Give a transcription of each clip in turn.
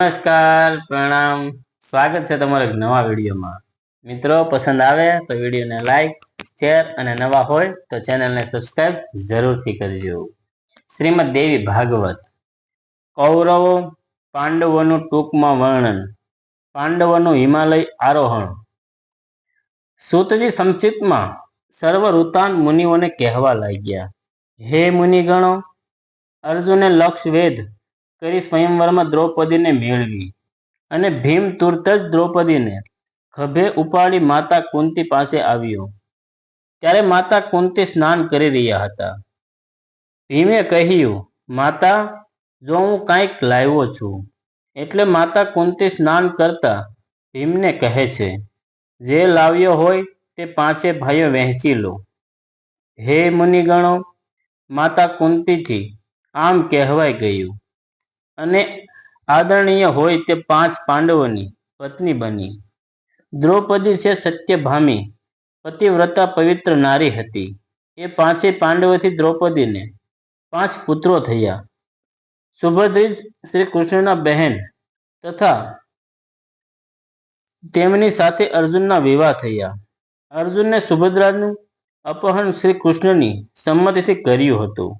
નમસ્કાર, પ્રણામ. સ્વાગત છે તમારા નવા વિડીયોમાં. મિત્રો, પસંદ આવે તો વિડીયોને લાઈક, શેર અને નવા હોય તો ચેનલને સબસ્ક્રાઈબ જરૂરથી કરજો. શ્રીમદ દેવી ભાગવત. કૌરવો પાંડવોનું ટૂંકમાં વર્ણન. પાંડવોનું હિમાલય આરોહણ. સૂતજી સંક્ષિપ્તમાં સર્વ ઋતાન મુનિઓને કહેવા લાગ્યા. હે મુનિગણો, અર્જુને લક્ષ વેદ કરી સ્વયંવરમાં દ્રૌપદીને મેળવી અને ભીમ તુરત જ દ્રૌપદીને ખભે ઉપાડી માતા કુંતી પાસે આવ્યો. ત્યારે માતા કુંતી સ્નાન કરી રહ્યા હતા. ભીમે કહ્યું, માતા, જો હું કાંઈક લાવ્યો છું. એટલે માતા કુંતી સ્નાન કરતા ભીમને કહે છે, જે લાવ્યો હોય તે પાંચે ભાઈઓ વહેંચી લો. હે મુનિગણો, માતા કુંતીથી આમ કહેવાય ગયું. અને આદરણીય હોય તે પાંચ પાંડવોની પત્ની બની. દ્રૌપદી છે સત્યભામી. પતિવ્રતા પવિત્ર નારી હતી. એ પાંચે પાંડવોથી દ્રૌપદીને પાંચ પુત્રો થયા. સુભદ્રી શ્રી કૃષ્ણના બહેન તથા તેમની સાથે અર્જુનના વિવાહ થયા. અર્જુનને સુભદ્રાનું અપહરણ શ્રી કૃષ્ણની સંમતિથી કર્યું હતું.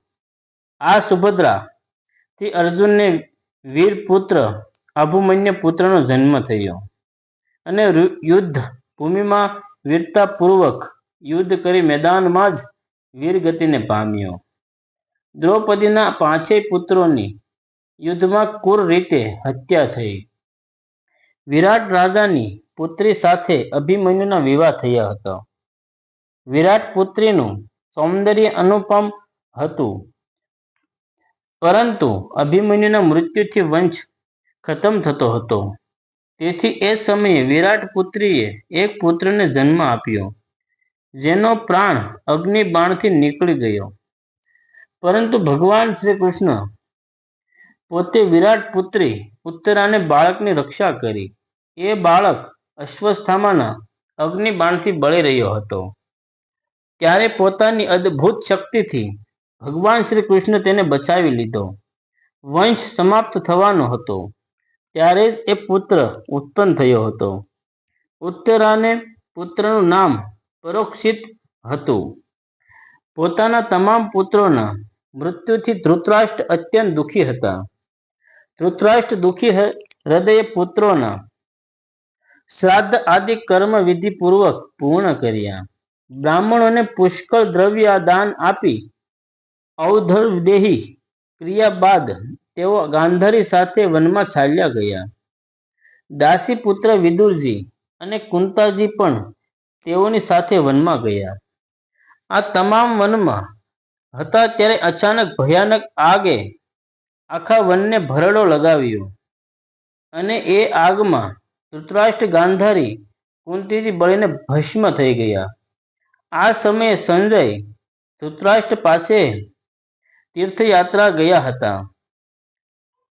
આ સુભદ્રા થી અર્જુનને વીર પુત્ર અભુમન્ય પુત્રનો જન્મ થયો. અને યુદ્ધ ભૂમિમાં વીરતાપૂર્વક યુદ્ધ કરી મેદાનમાં જ વીરગતિને પામ્યો. દ્રૌપદીના પાંચેય પુત્રોની યુદ્ધમાં કુર રીતે હત્યા થઈ. વિરાટ રાજાની પુત્રી સાથે અભિમન્યુના વિવાહ થયા હતો. વિરાટ પુત્રીનું સૌંદર્ય અનુપમ હતું. પરંતુ અભિમન્યુના મૃત્યુથી વંશ ખતમ થતો હતો. તેથી એ સમયે વિરાટ પુત્રીએ એક પુત્રને જન્મ આપ્યો, જેનો પ્રાણ અગ્નિ બાણથી નીકળી ગયો. પરંતુ ભગવાન શ્રી કૃષ્ણ પોતે વિરાટ પુત્રી, ઉત્તરાને બાળકની રક્ષા કરી. એ બાળક અશ્વસ્થામાના અગ્નિ બાણથી બળી રહ્યો હતો. ત્યારે પોતાની અદ્ભુત શક્તિથી ભગવાન શ્રી કૃષ્ણ તેને બચાવી લીધો. વંશ સમાપ્ત થવાનો હતો. ત્યારે જ એ પુત્ર ઉત્પન્ન થયો હતો. ઉત્તરાને પુત્રનું નામ પરોક્ષિત હતું. પોતાના તમામ પુત્રોના મૃત્યુથી ધૃતરાષ્ટ્ર અત્યંત દુઃખી હતા. ધૃતરાષ્ટ્ર દુઃખી હૃદયે પુત્રોના શ્રાદ્ધ આદિ કર્મ વિધિ પૂર્વક પૂર્ણ કર્યા. બ્રાહ્મણોને પુષ્કળ દ્રવ્ય દાન આપી અવધર દેહી ક્રિયા બાદ તેઓ ગાંધારી સાથે વનમાં ચાલ્યા ગયા. દાસી પુત્ર વિદુરજી અને કુંતાજી પણ તેઓની સાથે વનમાં ગયા. આ તમામ વનમાં હતા ત્યારે અચાનક ભયાનક આગે આખા વનને ભરડો લગાવ્યો અને એ આગમાં ધૃતરાષ્ટ્ર ગાંધારી કુંતીજી બળીને ભસ્મ થઈ ગયા. આ સમયે સંજય ધૃતરાષ્ટ્ર પાસે તીર્થયાત્રા ગયા હતા.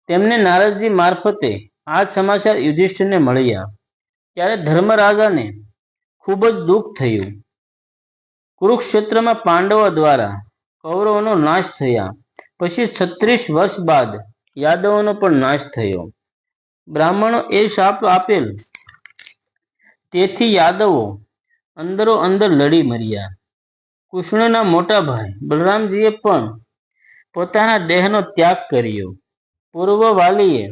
તેમને નારદજી મારફતે આ સમાચાર યુધિષ્ઠિરને મળ્યા. ત્યારે ધર્મરાજાને ખૂબ જ દુઃખ થયું. કુરુક્ષેત્રમાં પાંડવો દ્વારા કૌરવોનો નાશ થયા. પછી છત્રીસ વર્ષ બાદ યાદવોનો પણ નાશ થયો. બ્રાહ્મણો એ શાપ આપેલ. તેથી યાદવો અંદરો અંદર લડી મર્યા. કૃષ્ણના મોટા ભાઈ બલરામજીએ પણ પોતાના દેહનો ત્યાગ કર્યો. પૂર્વ વાલીએ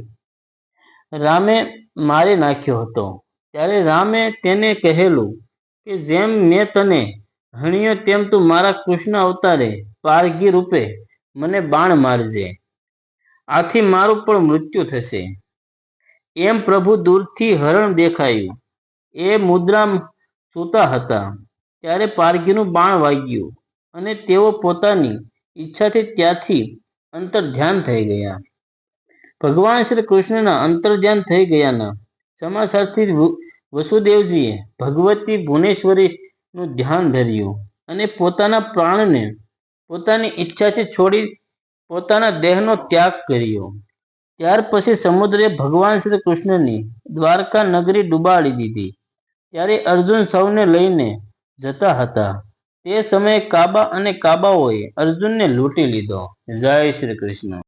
રામે મારી નાખ્યો હતો. ત્યારે રામે તેને કહેલું કે જેમ મેં તને હણ્યો તેમ તું મારા કૃષ્ણ અવતારે પારગી રૂપે મને બાણ મારજે. આથી મારું પણ મૃત્યુ થશે. એમ પ્રભુ દૂરથી હરણ દેખાયું. એ મુદ્રા સૂતા હતા. ત્યારે પારગીનું બાણ વાગ્યું અને તેઓ પોતાની ઈચ્છાથી ત્યાંથી અંતર ધ્યાન થઈ ગયા. ભગવાન શ્રી કૃષ્ણના અંતર ધ્યાન થઈ ગયાના સમાસારથી વસુદેવજીએ ભગવતી ભુવનેશ્વરીનું ધ્યાન ધર્યું અને પોતાના પ્રાણને પોતાની ઈચ્છાથી છોડી પોતાના દેહનો ત્યાગ કર્યો. ત્યાર પછી સમુદ્રે ભગવાન શ્રી કૃષ્ણની દ્વારકા નગરી ડુબાડી દીધી. ત્યારે અર્જુન સૌને લઈને જતા હતા. તે સમયે કાબા અને કાબાઓએ અર્જુનને લૂંટી લીધો. જય શ્રી કૃષ્ણ.